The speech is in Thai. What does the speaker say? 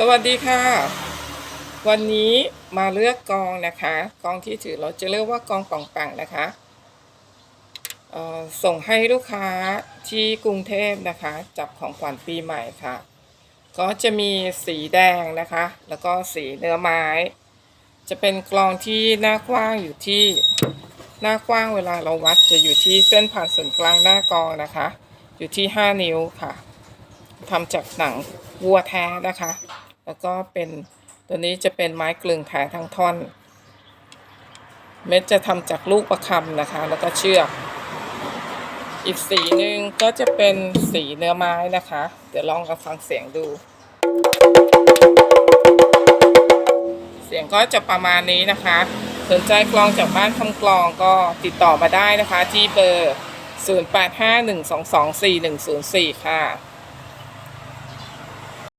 สวัสดีค่ะ วันนี้มาเลือกกองนะคะ กองที่ถือเราจะเรียกว่ากองป่องปังนะคะส่งให้ลูกค้าที่กรุงเทพนะคะ จับของขวัญปีใหม่ค่ะ ก็จะมีสีแดงนะคะ แล้วก็สีเนื้อไม้ จะเป็นกลองที่หน้ากว้างอยู่ที่หน้ากว้างเวลาเราวัดจะอยู่ที่เส้นผ่านศูนย์กลางหน้ากองนะคะ อยู่ที่ 5 นิ้วค่ะทำจากหนังวัวแท้นะคะ แล้วก็เป็นตัวนี้จะเป็นไม้กลึงแท้ทั้งท่อน เม็ดจะทำจากลูกประคำนะคะ แล้วก็เชือก อีกสีหนึ่งก็จะเป็นสีเนื้อไม้นะคะ เดี๋ยวลองกันฟังเสียงดู เสียงก็จะประมาณนี้นะคะ สนใจกลองจากบ้านคำกลองก็ติดต่อมาได้นะคะ ที่เบอร์ 0851224104 ค่ะ